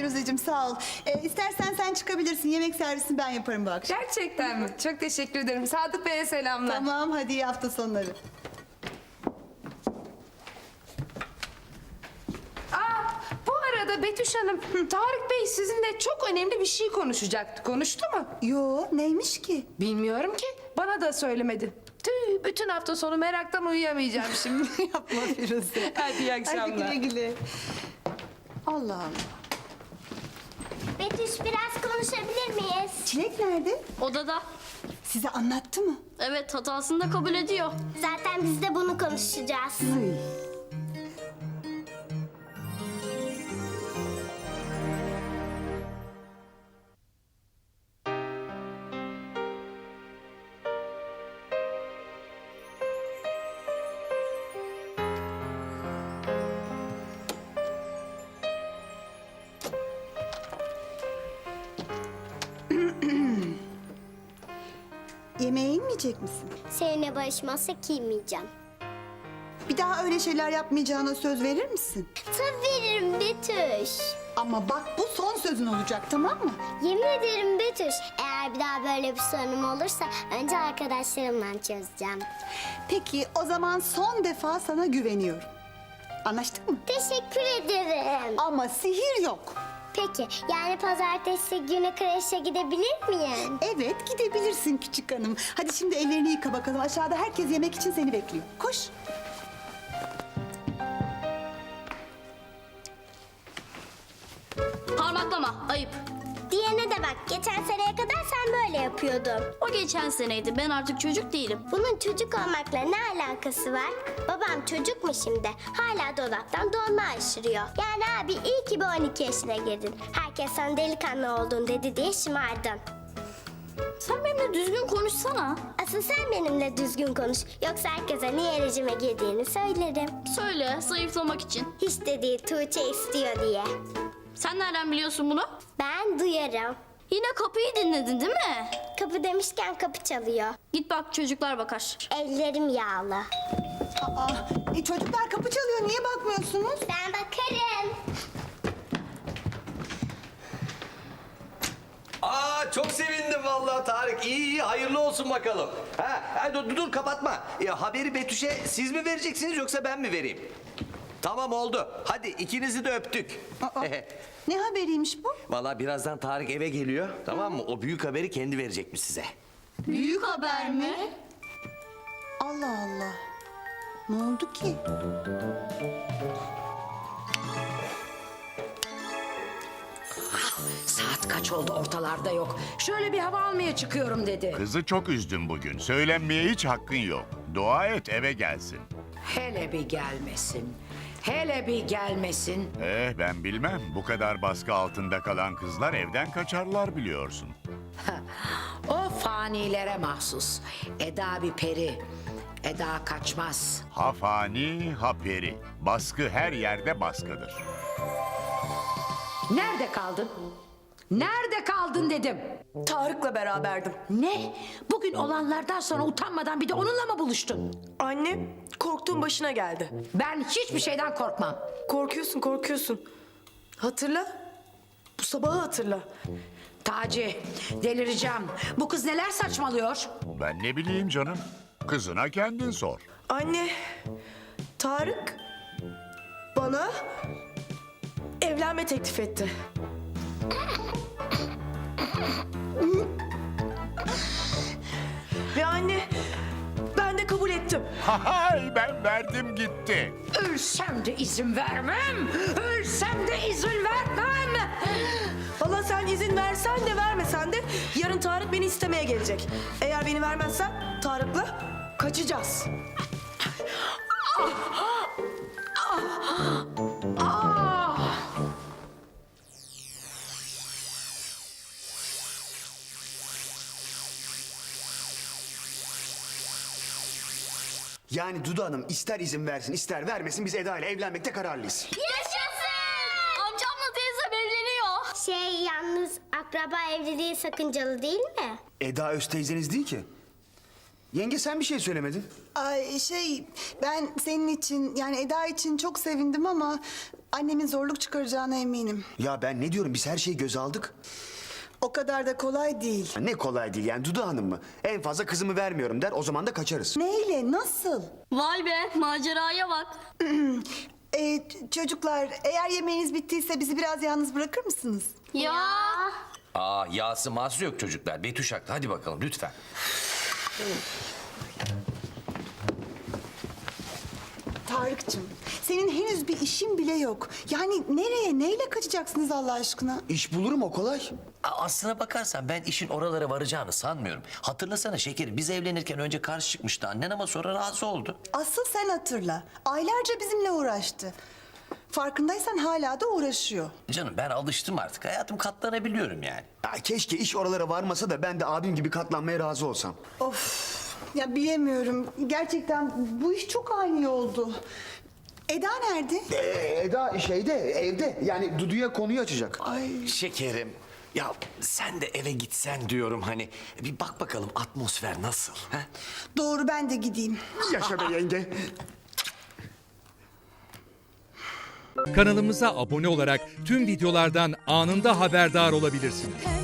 Firuzeciğim sağ ol. Ee, istersen sen çıkabilirsin. Yemek servisini ben yaparım bu akşam. Gerçekten mi? Çok teşekkür ederim. Sadık Bey'e selamlar. Tamam hadi iyi hafta sonları. Aa, bu arada Betüş Hanım, Tarık Bey sizinle çok önemli bir şey konuşacaktı. Konuştu mu? Yo neymiş ki? Bilmiyorum ki. Bana da söylemedi. Tüh, bütün hafta sonu meraktan uyuyamayacağım şimdi. Yapma Firuze. Hadi iyi akşamlar. Hadi güle güle. Allah Allah. Betüş biraz konuşabilir miyiz? Çilek nerede? Odada. Size anlattı mı? Evet hatasını da kabul ediyor. Zaten biz de bunu konuşacağız. Yemeğe inmeyecek misin? Seninle barışmazsak giymeyeceğim. Bir daha öyle şeyler yapmayacağına söz verir misin? Tabii veririm Betüş. Ama bak bu son sözün olacak tamam mı? Yemin ederim Betüş. Eğer bir daha böyle bir sorunum olursa önce arkadaşlarımla çözeceğim. Peki o zaman son defa sana güveniyorum. Anlaştık mı? Teşekkür ederim. Ama sihir yok. Peki yani pazartesi günü kreşe gidebilir miyim? Evet gidebilirsin küçük hanım. Hadi şimdi ellerini yıka bakalım. Aşağıda herkes yemek için seni bekliyor. Koş. Parmaklama. Ayıp. Diyene de bak geçen seneye kadar yapıyordun. O geçen seneydi. Ben artık çocuk değilim. Bunun çocuk olmakla ne alakası var? Babam çocuk mu şimdi? Hala dolaptan dolma aşırıyor. Yani abi iyi ki bir 12 yaşına girdin. Herkes sen delikanlı oldun dedi diye şımardın. Sen benimle düzgün konuşsana. Asıl sen benimle düzgün konuş. Yoksa herkese niye rejime girdiğini söylerim. Söyle zayıflamak için. Hiç de değil Tuğçe istiyor diye. Sen nereden biliyorsun bunu? Ben duyarım. Yine kapıyı dinledin değil mi? Kapı demişken kapı çalıyor. Git bak çocuklar bakar. Ellerim yağlı. Aa, e, çocuklar kapı çalıyor. Niye bakmıyorsunuz? Ben bakarım. Aa çok sevindim vallahi Tarık. İyi iyi hayırlı olsun bakalım. Ha, ha dur, dur kapatma. Ya, haberi Betüş'e siz mi vereceksiniz yoksa ben mi vereyim? Tamam oldu. Hadi ikinizi de öptük. Aa, ne haberiymiş bu? Vallahi birazdan Tarık eve geliyor. Tamam mı? O büyük haberi kendi verecekmiş size. Büyük haber mi? Allah Allah. Ne oldu ki? Saat kaç oldu ortalarda yok. Şöyle bir hava almaya çıkıyorum dedi. Kızı çok üzdüm bugün. Söylenmeye hiç hakkın yok. Dua et eve gelsin. Hele bir gelmesin. Hele bir gelmesin. Eh ben bilmem. Bu kadar baskı altında kalan kızlar evden kaçarlar biliyorsun. O fanilere mahsus. Eda bir peri. Eda kaçmaz. Ha fani ha peri. Baskı her yerde baskıdır. Nerede kaldın? Nerede kaldın dedim. Tarık'la beraberdim. Ne? Bugün olanlardan sonra utanmadan bir de onunla mı buluştun? Anne, korktuğum başına geldi. Ben hiçbir şeyden korkmam. Korkuyorsun, korkuyorsun. Hatırla. Bu sabahı hatırla. Taci, delireceğim. Bu kız neler saçmalıyor? Ben ne bileyim canım. Kızına kendin sor. Anne, Tarık bana evlenme teklif etti. Ve anne, ben de kabul ettim. Hay ben verdim gitti. Ölsem de izin vermem. Ölsem de izin vermem. Valla sen izin versen de vermesen de yarın Tarık beni istemeye gelecek. Eğer beni vermezsen Tarık'la kaçacağız. Yani Dudu Hanım ister izin versin ister vermesin biz Eda ile evlenmekte kararlıyız. Yaşasın! Amcamla teyzem evleniyor. Şey yalnız akraba evliliği sakıncalı değil mi? Eda öz teyzeniz değil ki. Yenge sen bir şey söylemedin. Ay şey ben senin için yani Eda için çok sevindim ama annemin zorluk çıkaracağına eminim. Ya ben ne diyorum biz her şeyi göze aldık. O kadar da kolay değil. Ne kolay değil yani Dudu Hanım mı? En fazla kızımı vermiyorum der o zaman da kaçarız. Neyle nasıl? Vay be maceraya bak. Ee, çocuklar eğer yemeğiniz bittiyse bizi biraz yalnız bırakır mısınız? Ya. Aa yağsı mağsı yok çocuklar. Betüş haklı. Hadi bakalım lütfen. Tarık'cığım senin henüz bir işin bile yok. Yani nereye neyle kaçacaksınız Allah aşkına? İş bulurum o kolay. Aslına bakarsan ben işin oralara varacağını sanmıyorum. Hatırlasana şekerim biz evlenirken önce karşı çıkmıştı annen ama sonra razı oldu. Asıl sen hatırla. Aylarca bizimle uğraştı. Farkındaysan hala da uğraşıyor. Canım ben alıştım artık. Hayatım katlanabiliyorum yani. Ya keşke iş oralara varmasa da ben de abim gibi katlanmaya razı olsam. Of ya bilemiyorum. Gerçekten bu iş çok ani oldu. Eda nerede? Ee, Eda şeyde evde yani Dudu'ya konuyu açacak. Şekerim ya sen de eve gitsen diyorum hani bir bak bakalım atmosfer nasıl. Ha? Doğru ben de gideyim. Yaşa be yenge. Kanalımıza abone olarak tüm videolardan anında haberdar olabilirsiniz.